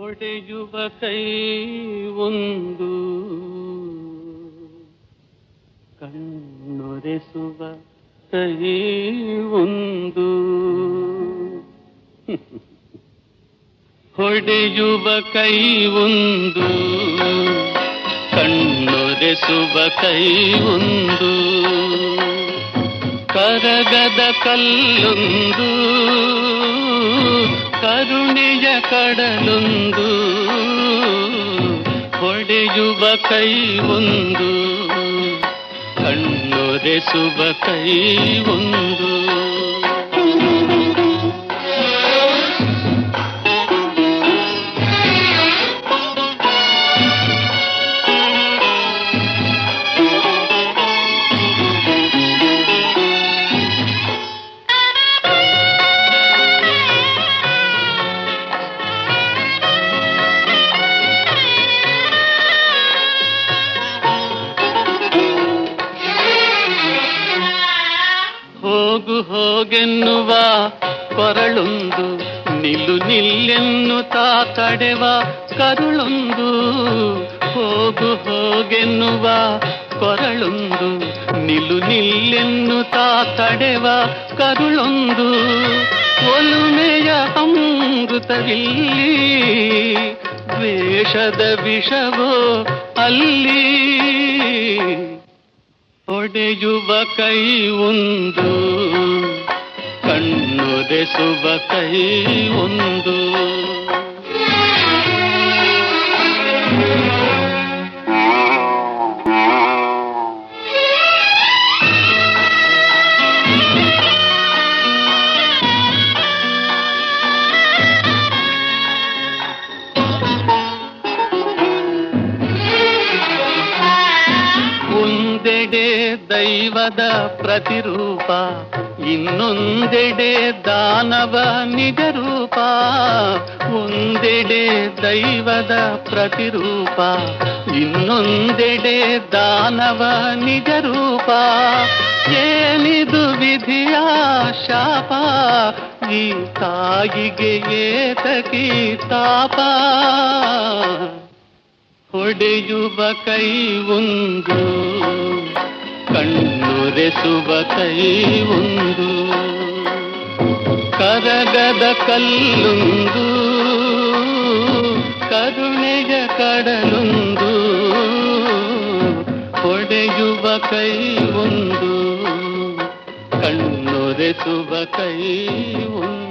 ಹೊಡೆಯುವ ಕೈ ಒಂದು. ಕಣ್ಣೊರೆಸುವ ಕೈ ಒಂದು. ಹೊಡೆಯುವ ಕೈ ಒಂದು. ಕಣ್ಣೊರೆಸುವ ಕೈ ಒಂದು. ಕರಗದ ಕಲ್ಲೊಂದು. ಕರುಣೆಯ ಕಡಲೊಂದು ಹೊಡೆಯುವ ಕೈ ಒಂದು ಕಣ್ಣೊರೆಸುವ ಕೈ ಒಂದು. ಹೋಗು ಹೋಗೆನ್ನುವ ಕೊರಳೊಂದು ನಿಲ್ಲು ನಿಲ್ಲೆನ್ನುತ್ತಾ ತಡೆವ ಕರುಳೊಂದು. ಹೋಗು ಹೋಗೆನ್ನುವ ಕೊರಳೊಂದು ನಿಲ್ಲು ನಿಲ್ಲೆನ್ನುತ್ತಾ ತಡೆವ ಕರುಳೊಂದು. ಒಲುಮೆಯ ಅಮೃತವಿಲ್ಲಿ, ದ್ವೇಷದ ವಿಷವೋ ಅಲ್ಲಿ. ಹೊಡೆಯುವ ಕೈ ಒಂದು ಕಣ್ಣೊರೆಸುವ ಕೈ ಒಂದು ಒಂದೆಡೆ ದೈವದ ಪ್ರತಿರೂಪ, ಇನ್ನೊಂದೆಡೆ ದಾನವ ನಿಜರೂಪ. ಒಂದೆಡೆ ದೈವದ ಪ್ರತಿರೂಪ, ಇನ್ನೊಂದೆಡೆ ದಾನವ ನಿಜರೂಪ. ಏನಿದು ವಿಧಿಯ ಶಾಪ, ಈ ತಾಯಿಗೆ ಏತಕಿ ತಾಪ. ಹೊಡೆಯುವ ಕೈ ಒಂದು ಕಣ್ಣುರೆಸುವ ಕೈ ಒಂದು ಕರಗದ ಕಲ್ಲೊಂದು, ಕರುಣೆಯ ಕಡಲೊಂದು. ಒಡೆಯುವ ಕೈ ಒಂದು ಕಣ್ಣುರೆಸುವ ಕೈ ಒಂದು